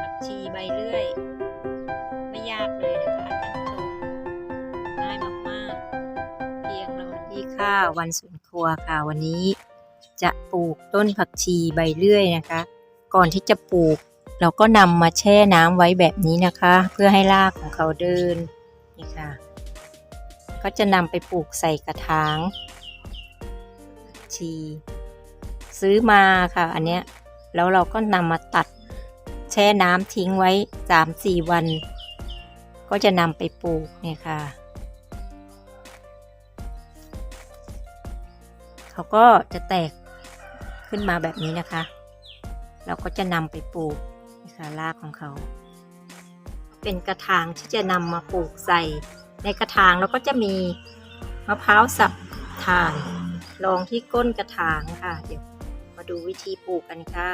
ผักชีใบเลื่อย ไม่ยากเลยนะคะท่านผู้ชมง่ายมากๆ เพียงเราที่ค่ะวันสวนครัวค่ะวันนี้ จะปลูกต้นผักชีใบเลื่อยนะคะ ก่อนที่จะปลูก เราก็นำมาแช่น้ำไว้แบบนี้นะคะ เพื่อให้รากของเขาเดินนี่ค่ะ ก็จะนำไปปลูกใส่กระถางผักชี ซื้อมาค่ะ อันเนี้ยแล้วเราก็นำมาตัด แช่น้ำทิ้งไว้สามสี่วัน ก็จะนำไปปลูกเนี่ยค่ะ เขาก็จะแตกขึ้นมาแบบนี้นะคะ เราก็จะนำไปปลูกนะคะรากของเขา เป็นกระถางที่จะนำมาปลูกใส่ ในกระถางเราก็จะมีมะพร้าวสับถ่านรองที่ก้นกระถางค่ะ เดี๋ยวมาดูวิธีปลูกกันค่ะ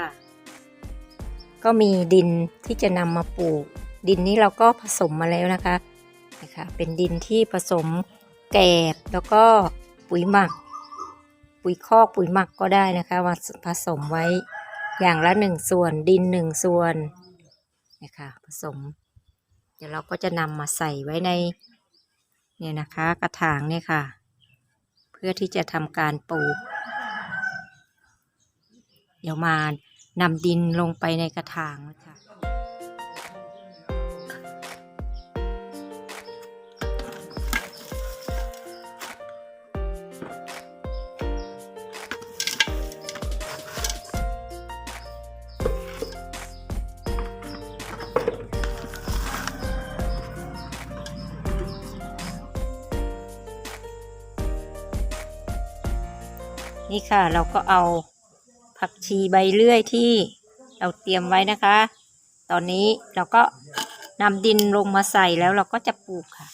ก็มีดินที่จะนำมาปลูก ดินนี้เราก็ผสมมาแล้วนะคะนะคะ เป็นดินที่ผสมแกบแล้วก็ปุ๋ยหมัก ปุ๋ยคอกปุ๋ยหมักก็ได้นะคะมาผสมไว้อย่างละหนึ่งส่วนดินหนึ่งส่วนนะคะผสม เดี๋ยวเราก็จะนำมาใส่ไว้ในเนี่ยนะคะกระถางเนี่ยค่ะ เพื่อที่จะทำการปลูก เดี๋ยวมา นำดินลงไปในกระถางนะคะนี่ค่ะเราก็เอา ผักชีใบเลื่อยที่เราเตรียมไว้นะคะ ตอนนี้เราก็นำดินลงมาใส่แล้วเราก็จะปลูกค่ะ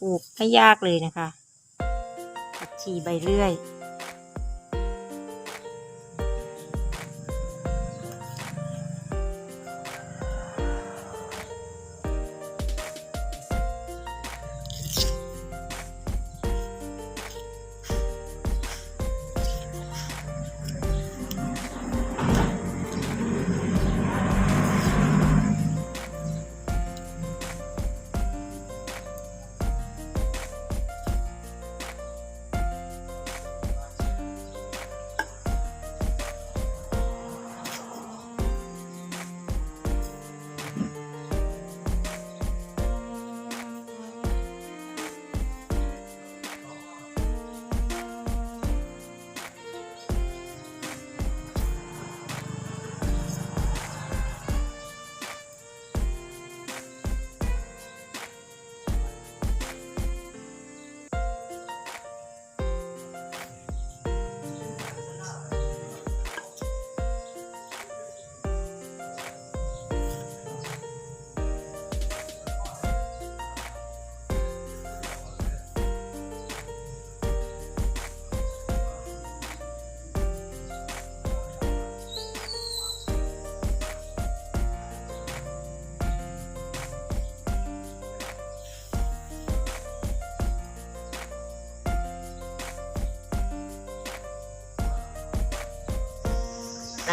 ปลูกไม่ยากเลยนะคะ ผักชีใบเลื่อย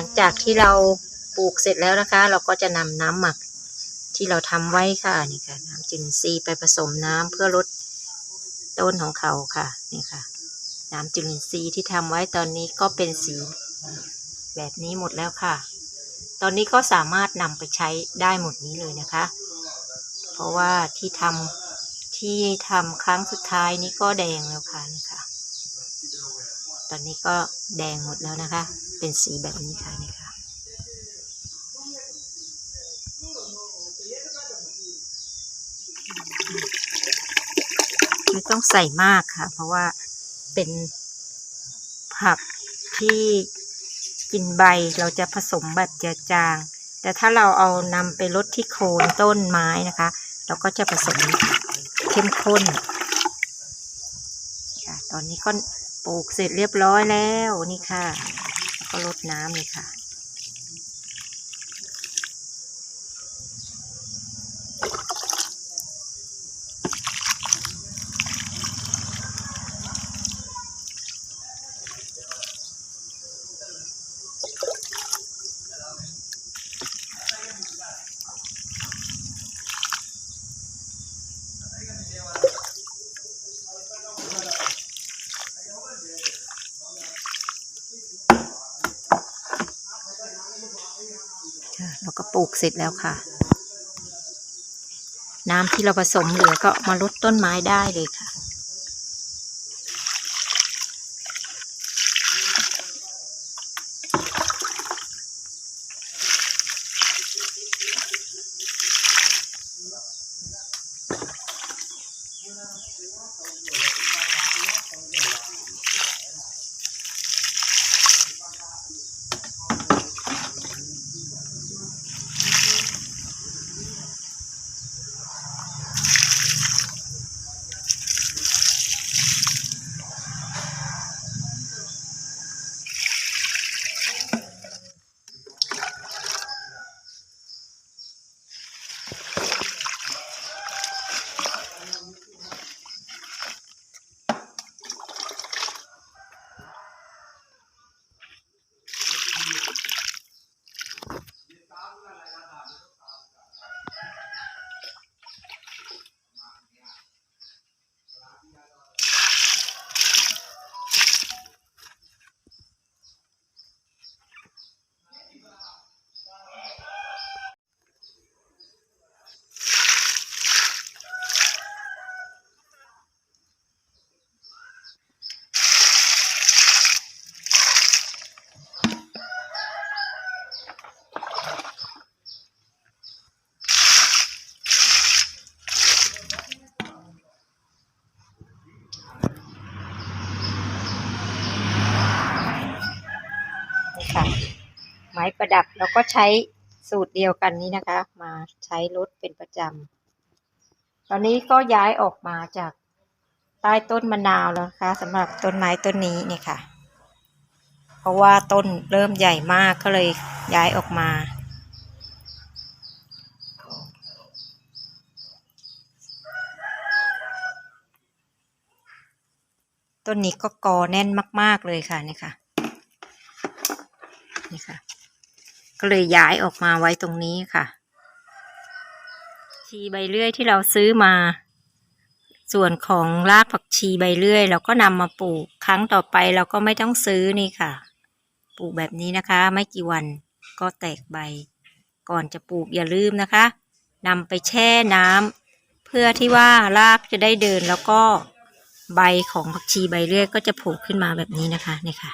ลังจากที่เราปลูกเสร็จแล้วนะคะ เราก็จะนำน้ำหมักที่เราทำไว้ค่ะนี่ค่ะ น้ำจุลินทรีย์ไปผสมน้ำเพื่อลดต้นของเขาค่ะนี่ค่ะ น้ำจุลินทรีย์ที่ทำไว้ตอนนี้ก็เป็นสีแบบนี้หมดแล้วค่ะ ตอนนี้ก็สามารถนำไปใช้ได้หมดนี้เลยนะคะ เพราะว่าที่ทำที่ทำครั้งสุดท้ายนี้ก็แดงแล้วค่ะนี่ค่ะ ตอนนี้ก็แดงหมดแล้วนะคะ เป็นสีแบบนี้ค่ะนี่ค่ะ ไม่ต้องใส่มากค่ะ เพราะว่าเป็นผักที่กินใบเราจะผสมแบบเจือจาง แต่ถ้าเราเอานำไปลดที่โคนต้นไม้นะคะ เราก็จะผสมเข้มข้นค่ะตอนนี้ก็ปลูกเสร็จเรียบร้อยแล้วนี่ค่ะ ก็ลดน้ำเลยค่ะ เราก็ปลูกเสร็จแล้วค่ะ น้ำที่เราผสมเหลือก็มาลดต้นไม้ได้เลยค่ะ ม้ประดับเราก็ใช้สูตรเดียวกันนี้นะคะ มาใช้รถเป็นประจำตอนนี้ก็ย้ายออกมาจากใต้ต้นมะนาวแล้วนะคะสำหรับต้นไม้ต้นนี้นี่ค่ะ เพราะว่าต้นเริ่มใหญ่มากก็เลยย้ายออกมาต้นนี้ก็กอแน่นมาก ๆ เลยค่ะนี่ค่ะ นี่ค่ะ ก็เลยย้ายออกมาไว้ตรงนี้ค่ะ ชีใบเลื่อยที่เราซื้อมา ส่วนของรากผักชีใบเลื่อย เราก็นำมาปลูกครั้งต่อไปเราก็ไม่ต้องซื้อนี่ค่ะ ปลูกแบบนี้นะคะ ไม่กี่วันก็แตกใบ ก่อนจะปลูกอย่าลืมนะคะนำไปแช่น้ำเพื่อที่ว่ารากจะได้เดินแล้วก็ใบของผักชีใบเลื่อยก็จะโผล่ขึ้นมาแบบนี้นะคะนี่ค่ะ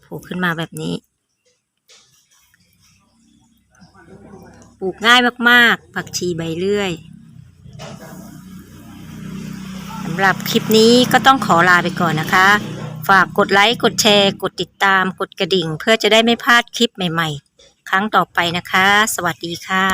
โผล่ขึ้นมาแบบนี้ ปลูกง่ายมากๆ ผักชีใบเลื่อยสำหรับคลิปนี้ก็ต้องขอลาไปก่อนนะคะ ฝากกดไลค์กดแชร์ กดติดตาม กดกระดิ่ง เพื่อจะได้ไม่พลาดคลิปใหม่ๆ ครั้งต่อไปนะคะ สวัสดีค่ะ